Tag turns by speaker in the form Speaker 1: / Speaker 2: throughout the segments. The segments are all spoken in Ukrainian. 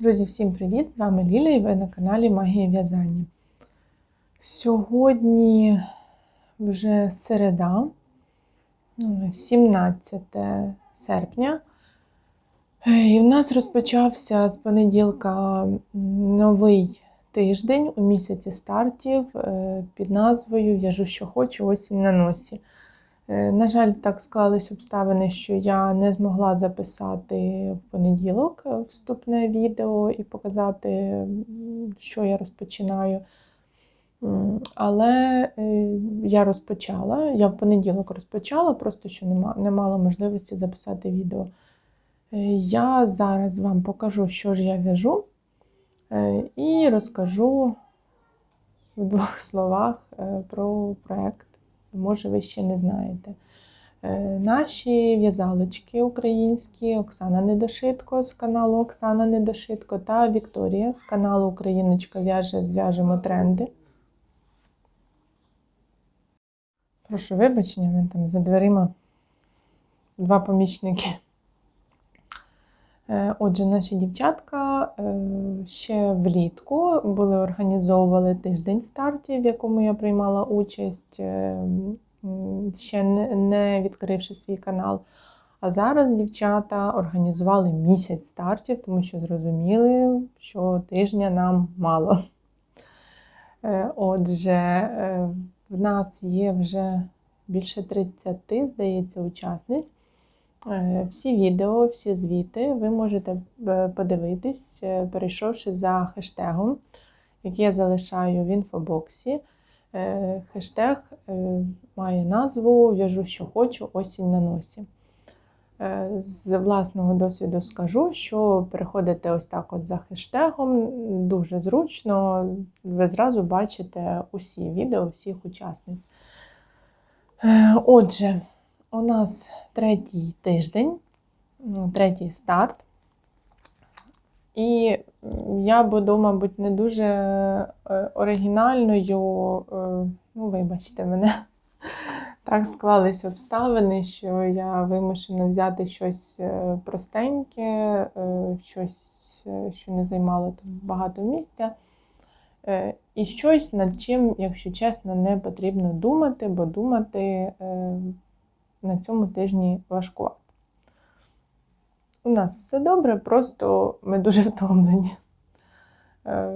Speaker 1: Друзі, всім привіт! З вами Ліля і ви на каналі Магія В'язання. Сьогодні вже середа, 17 серпня, і в нас розпочався з понеділка новий тиждень у місяці стартів е, під назвою В'яжу, що хочу, осінь на носі. Е, На жаль, так склались обставини, що я не змогла записати в понеділок е, вступне відео і показати, що я розпочинаю. Але е, я розпочала, я в понеділок розпочала, просто що не мала можливості записати відео. Я зараз вам покажу, що ж я в'яжу, і розкажу в двох словах про проект може ви ще не знаєте. Е, Наші в'язалочки українські, Оксана Недошитко з каналу Оксана Недошитко та Вікторія з каналу Україночка в'яже Зв'яжемо тренди. Прошу вибачення, ми там за дверима два помічники. Е, Отже, наші дівчатка е, ще влітку були організовували тиждень стартів, в якому я приймала участь, е, ще не- відкривши свій канал. А зараз дівчата організували місяць стартів, тому що зрозуміли, що тижня нам мало. Отже, в нас є вже більше 30, здається, учасниць. Е, Всі відео, всі звіти ви можете е, подивитись, е, перейшовши за хештегом, який я залишаю в інфобоксі. Хештег має назву В'яжу, що хочу, осінь на носі. З власного досвіду скажу, що переходите ось так от за хештегом, дуже зручно, ви зразу бачите усі відео всіх учасниць. Отже, у нас третій тиждень, ну, третій старт. І я буду, мабуть, не дуже е, оригінальною. е, Ну, вибачте мене. Так склались обставини, що я вимушена взяти щось е, простеньке, щось, що не займало там багато місця. І щось, над чим, якщо чесно, не потрібно думати, бо думати на цьому тижні важко. У нас все добре, просто ми дуже втомлені. Е,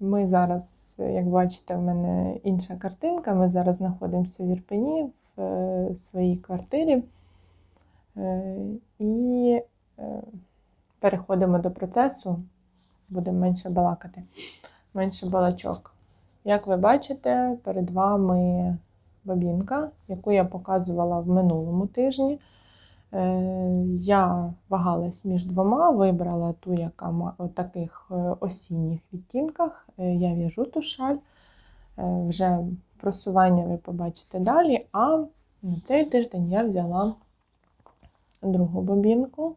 Speaker 1: Ми зараз, як бачите, в мене інша картинка. Ми зараз знаходимося в Ірпені в е, своїй квартирі. Е, І переходимо до процесу, будемо менше балакати, менше балачок. Як ви бачите, перед вами бабінка, яку я показувала в минулому тижні. Е, Я вагалась між двома, вибрала ту, яка у таких е, осінніх відтінках. Е, Я в'яжу ту шаль. Вже просування ви побачите далі. А на цей тиждень я взяла другу бобінку.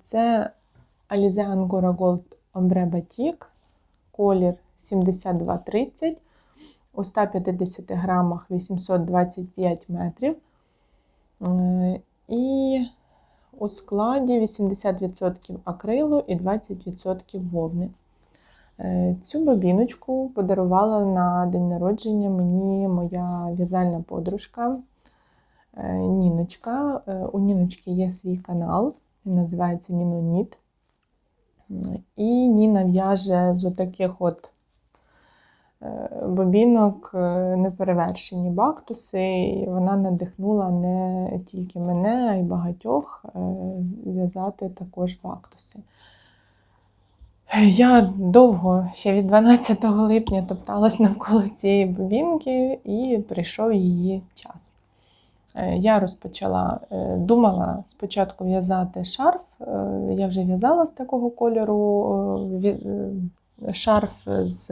Speaker 1: Це Alize Angora Gold Ombre Batik, колір 7230, у 150 грамах 825 метрів. Е, І у складі 80% акрилу і 20% вовни. Е, Цю бобіночку подарувала на день народження мені моя в'язальна подружка е, Ніночка. У Ніночки є свій канал, він називається Ніно Ніт. І Ніна в'яже з отаких от бобінок е, неперевершені бактуси, і вона надихнула не тільки мене, а й багатьох е, в'язати також бактуси. Я довго, ще від 12 липня, топталась навколо цієї бобінки і прийшов її час. Е, Я розпочала, е, думала спочатку в'язати шарф. е, Я вже в'язала з такого кольору е, е, шарф з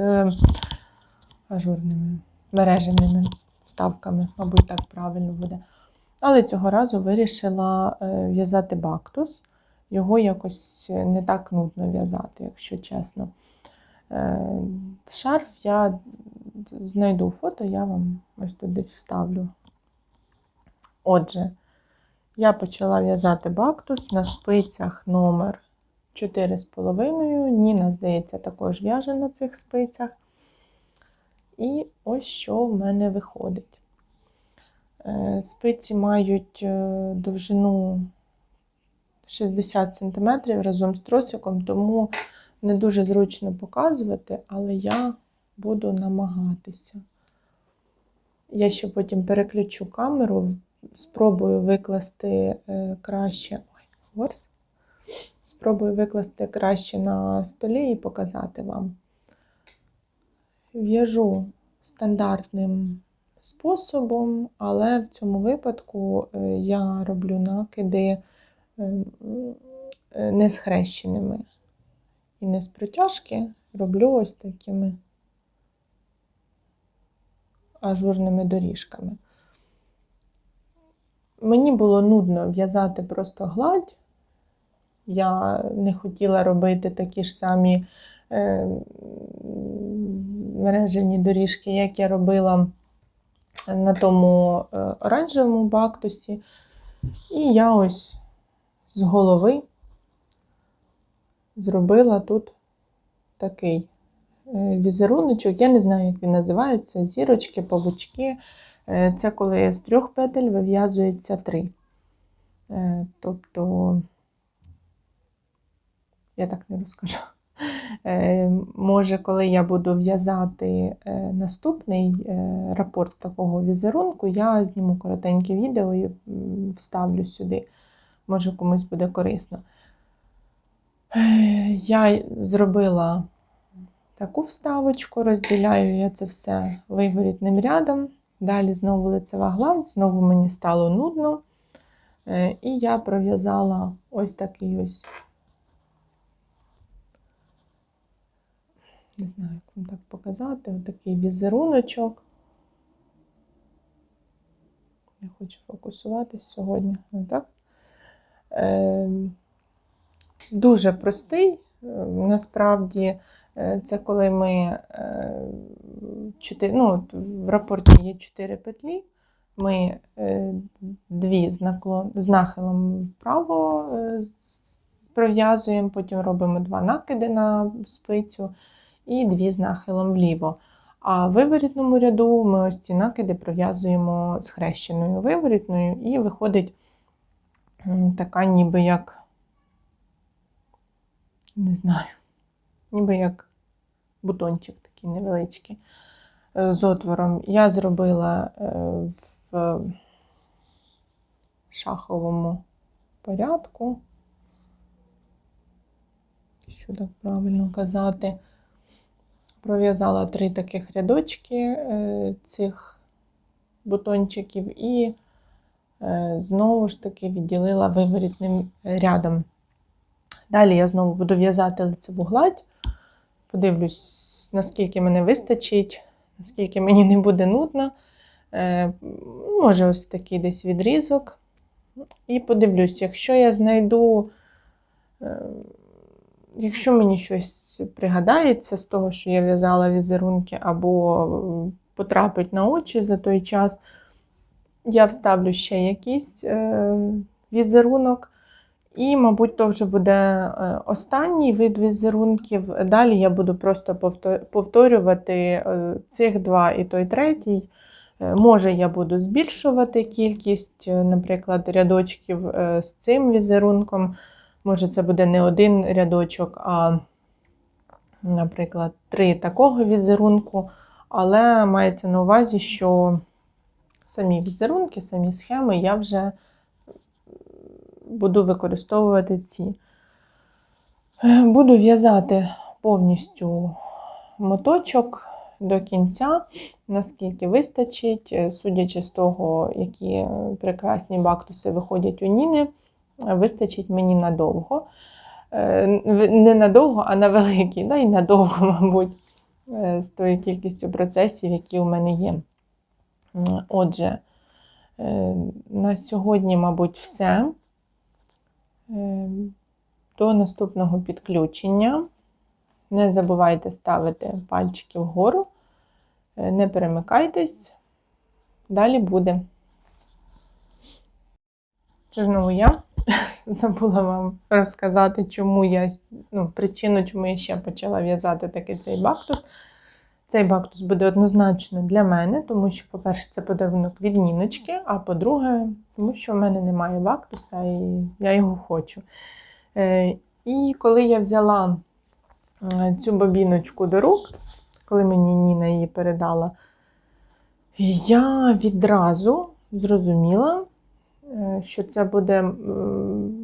Speaker 1: ажурними мережевими вставками, мабуть, так правильно буде. Але цього разу вирішила е, в'язати бактус. Його якось не так нудно в'язати, якщо чесно. Е, Шарф я знайду фото, я вам ось тут десь вставлю. Отже, я почала в'язати бактус на спицях номер 4,5. Ніна, здається, також в'яже на цих спицях. І ось що в мене виходить. Е, Спиці мають е, довжину 60 см разом з тросиком, тому не дуже зручно показувати, але я буду намагатися. Я ще потім переключу камеру, спробую викласти е, краще. Ой. Спробую викласти краще на столі і показати вам. В'яжу стандартним способом, але в цьому випадку е, я роблю накиди е, е, не схрещеними. І не з протяжки, роблю ось такими ажурними доріжками. Мені було нудно в'язати просто гладь. Я не хотіла робити такі ж самі мережені доріжки, як я робила на тому е, оранжевому бактусі. І я ось з голови зробила тут такий е, візеруночок. Я не знаю, як він називається. Зірочки, павучки. Е, Це коли з трьох петель вив'язується три. Тобто, я так не розкажу. Е, Може, коли я буду в'язати е, наступний е, рапорт такого візерунку, я зніму коротеньке відео і вставлю сюди. Може, комусь буде корисно. Я зробила таку вставочку, розділяю я це все виворітним рядом. Далі знову лицева гладь, знову мені стало нудно. І я пров'язала ось такий ось, не знаю, як вам так показати, ось такий візеруночок. Я хочу фокусуватись сьогодні. Отак. Е, Дуже простий. Е, Насправді, е, це коли ми е, ну, в рапорті є 4 петлі. Ми е, дві з, наклон, з нахилом вправо е, пров'язуємо, потім робимо два накиди на спицю і дві з нахилом вліво. А в виворітному ряду ми ось ці накиди пров'язуємо з хрещеною виворітною, і виходить така ніби як, не знаю, ніби як бутончик такий невеличкий е, з отвором. Я зробила е, в шаховому порядку. Що так правильно казати? Пров'язала три таких рядочки е, цих бутончиків і е, знову ж таки відділила виворітним рядом. Далі я знову буду в'язати лицеву гладь. Подивлюсь, наскільки мене вистачить, наскільки мені не буде нудно. Е, Може, ось такий десь відрізок. І подивлюсь, якщо я знайду, якщо мені щось пригадається з того, що я в'язала візерунки, або потрапить на очі за той час, я вставлю ще якийсь е, візерунок. І, мабуть, то вже буде е, останній вид візерунків. Далі я буду просто повторювати е, цих два і той третій. Може, я буду збільшувати кількість, наприклад, рядочків з цим візерунком. Може, це буде не один рядочок, а, наприклад, три такого візерунку. Але мається на увазі, що самі візерунки, самі схеми я вже буду використовувати ці. Буду в'язати повністю моточок до кінця, наскільки вистачить, судячи з того, які прекрасні бактуси виходять у Ніни, вистачить мені надовго. Е, Не надовго, а на великий, да, і надовго, мабуть, е, з тою кількістю процесів, які у мене є. Отже, е, на сьогодні, мабуть, все. До наступного підключення. Не забувайте ставити пальчики вгору, не перемикайтесь. Далі буде. Це знову я. забула вам розказати, чому я, ну, причину, чому я ще почала в'язати таки цей бактус. Цей бактус буде однозначно для мене, тому що, по-перше, це подарунок від Ніночки, а по-друге, тому що в мене немає бактуса і я його хочу. Е, І коли я взяла е, цю бобіночку до рук, коли мені Ніна її передала, я відразу зрозуміла, що це буде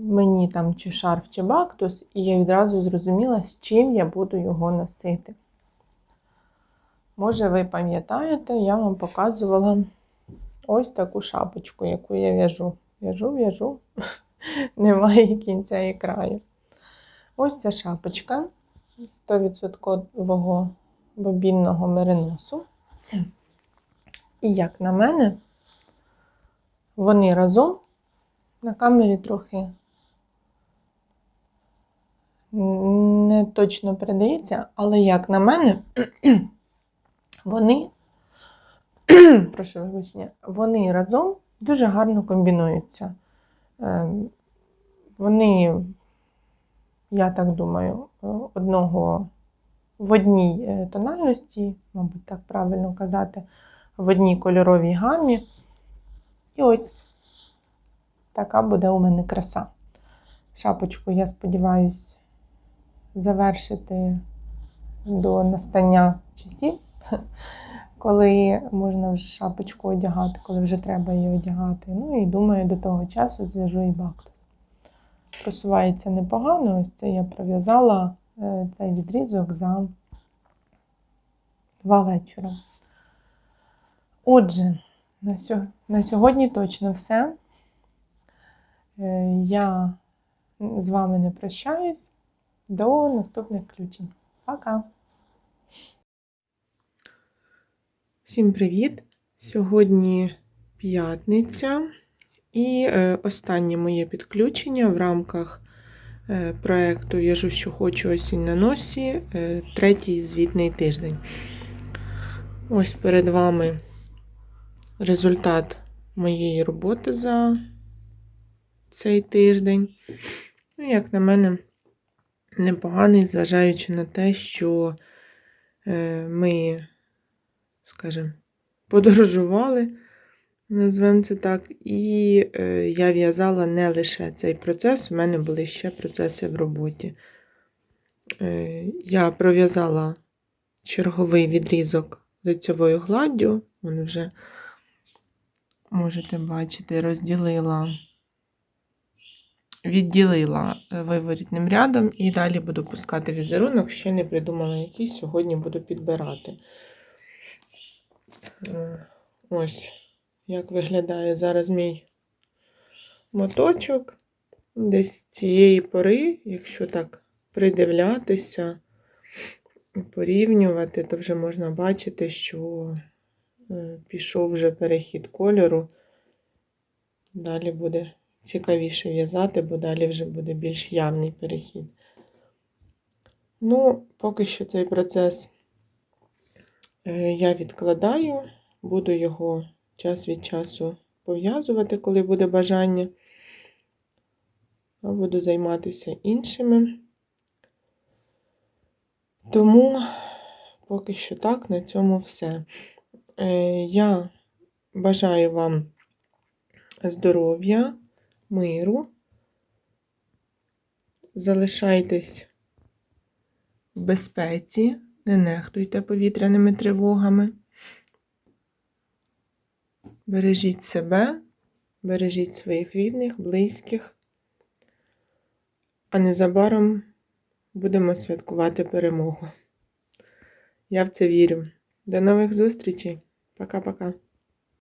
Speaker 1: мені там чи шарф, чи бактус, і я відразу зрозуміла, з чим я буду його носити. Може, ви пам'ятаєте, я вам показувала ось таку шапочку, яку я в'яжу. В'яжу, в'яжу, немає кінця і краю. Ось ця шапочка 100% бобінного мериносу. І як на мене, вони разом на камері трохи не точно передається, але як на мене, вони, прошу вибачення, вони разом дуже гарно комбінуються. Е, Вони, я так думаю, одного в одній е, тональності, мабуть, так правильно казати, в одній кольоровій гамі. І ось така буде у мене краса. Шапочку, я сподіваюся, завершити до настання часів, коли можна вже шапочку одягати, коли вже треба її одягати. Ну і думаю, до того часу зв'яжу і бактус. Просувається непогано. Ось це я пров'язала е, цей відрізок за два вечора. Отже, на, сьо- на сьогодні точно все. Е, Я з вами не прощаюсь. До наступних включень. Пока! Всім привіт! Сьогодні п'ятниця і е, останнє моє підключення в рамках е, проєкту В'яжу, що хочу осінь на носі, третій звітний тиждень. Ось перед вами результат моєї роботи за цей тиждень. Ну, як на мене, непоганий, зважаючи на те, що е, ми, скажімо, подорожували, назвемо це так, і е, я в'язала не лише цей процес, у мене були ще процеси в роботі. Е, Я пров'язала черговий відрізок лицьовою гладдю, він вже, можете бачити, розділила відділила е, виворітним рядом і далі буду пускати візерунок. Ще не придумала який, сьогодні буду підбирати. Е, Ось, як виглядає зараз мій моточок. Десь з цієї пори, якщо так придивлятися порівнювати, то вже можна бачити, що пішов вже перехід кольору. Далі буде цікавіше в'язати, бо далі вже буде більш явний перехід. Ну, поки що цей процес е, я відкладаю, буду його час від часу пов'язувати, коли буде бажання. Буду займатися іншими. Тому поки що так, на цьому все. Е, Я бажаю вам здоров'я, миру. Залишайтесь в безпеці, не нехтуйте повітряними тривогами. Бережіть себе, бережіть своїх рідних, близьких. А незабаром будемо святкувати перемогу. Я в це вірю. До нових зустрічей. Пока-пока.